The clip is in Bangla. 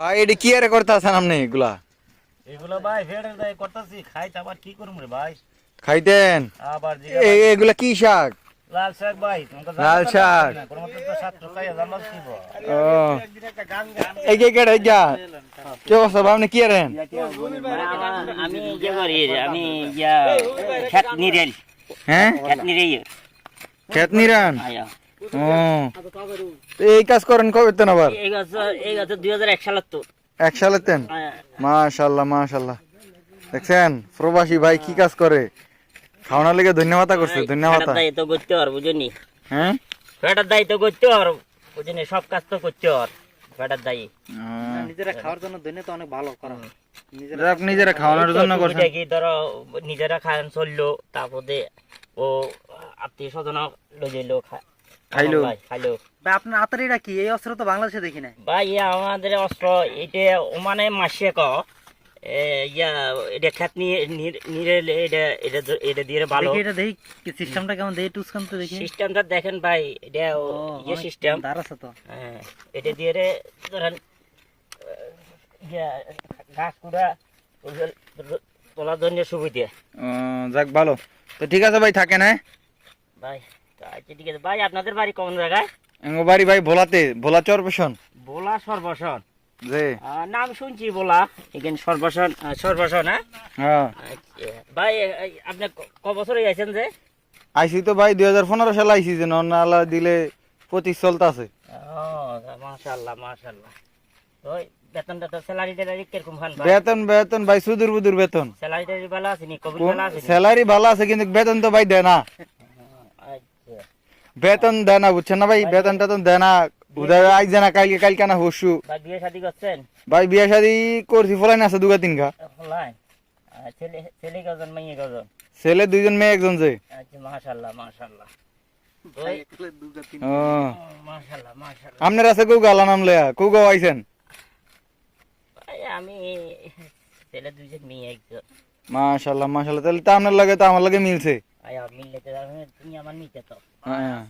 ভাই এটি কি আরে করতেছেন আপনি? এগুলা? এগুলো ভাই ফেড়ে দেয় করতেছি। খাইতে আবার কি করুম রে ভাই? খাইতেন? আবার এগুলা কি শাক? লাল শাক ভাই তোমাকে লাল শাক। কোনো তো শাক তো খাইয়া জানলাম কি বল ও। এই কে কেডা ইয়া কে অবস্থা ভাই আপনি কি আরেন আমি ইয়ে আমি ইয়া খেত নিরেল হ্যাঁ? খেত নিরে খেত নিরান এই কাজ করেন কবে তেন আবার? এই গাছ এই গাছ দুই হাজার এক সালের তো। এক সালের তেন? মাশাল্লাহ মাশাল্লাহ। দেখছেন প্রবাসী ভাই কি কাজ করে? খাওয়ানোর লেগে ধন্যবাদ করছে ধন্যবাদ। দায়িত্ব করতে বুঝনি? হ্যাঁ? ফেটার দায়িত্ব করতে বুঝনি? সব কাজ তো করতে পার ফেটার দায়ী। নিজেরা খাওয়ার জন্য দিনে তো অনেক ভালো করা। নিজেরা খাওয়ানোর জন্য করছেন। কি ধরো নিজেরা খান চলল তারপরে ও আত্মীয় স্বজন লই যাইলো খা- খাইলো। ভাই, খাইলো। ভাই আপনার কি? এই অস্ত্র তো বাংলাদেশে দেখি না ভাই ইয়া আমাদের অস্ত্র এটা মানে মাসে ক ইয়া এটা খেত নিয়ে নিরে এটা এটা এটা দিয়ে ভালো। এটা দেখি সিস্টেমটা কেমন? দেখি টুসকান তো দেখি। সিস্টেমটা দেখেন ভাই এটা ইয়ে সিস্টেম দাঁড় আছে তো। হ্যাঁ এটা দিয়ে রে ধরেন ইয়া ঘাস কুড়া তোলার জন্য সুবিধা। যাক ভালো। তো ঠিক আছে ভাই থাকেন হ্যাঁ? ভাই। আচ্ছা ঠিক আছে? ভাই আপনাদের বাড়ি কোন জায়গায়? এঙ্গো বাড়ি ভাই ভোলাতে ভোলা চরপেশন বোলা সর্বসন? যে নাম শুনছি বোলা এখানে সর্বসন সর্বসন হ্যাঁ। ভাই আপনি ক- ক বছর যে? আইসি তো ভাই দুই হাজার পনেরো সালে আইসি যে নন দিলে পঁচিশ চলতেছে ও মাশাল্লাহ মাশাল্লাহ তো বেতন টেতন স্যালারি ট্যালারি কীরকম খান বেতন বেতন ভাই সুদূর বুদুর বেতন। স্যালারি ট্যালারি ভালো আছে নি? কবির ভালো আছে স্যালারি ভালো আছে কিন্তু বেতন তো ভাই দেয় না। বেতন দেয় না বুঝছেন না ভাই? বেতন টেতন দেয় না। উদয় আইজ না কালকে কালকে না হসু ভাই বিয়ে শাদি করছেন? ভাই বিয়ে শাদি করছি ফলাই না আছে দুগা তিন ঘা ছেলে ছেলে কজন মেয়ে কজন? ছেলে দুইজন মেয়ে একজন যে। আচ্ছা আপনার আছে কৌ গালা নাম লেয়া? কৌ গাও আইছেন? ভাই আমি ছেলে দুইজন মেয়ে একজন। মাশাল্লাহ মাশাল্লাহ তাহলে তো আপনার লাগে তো আমার লাগে মিলছে। আয়া মিললে তো তুমি আমার নিতে তো। হ্যাঁ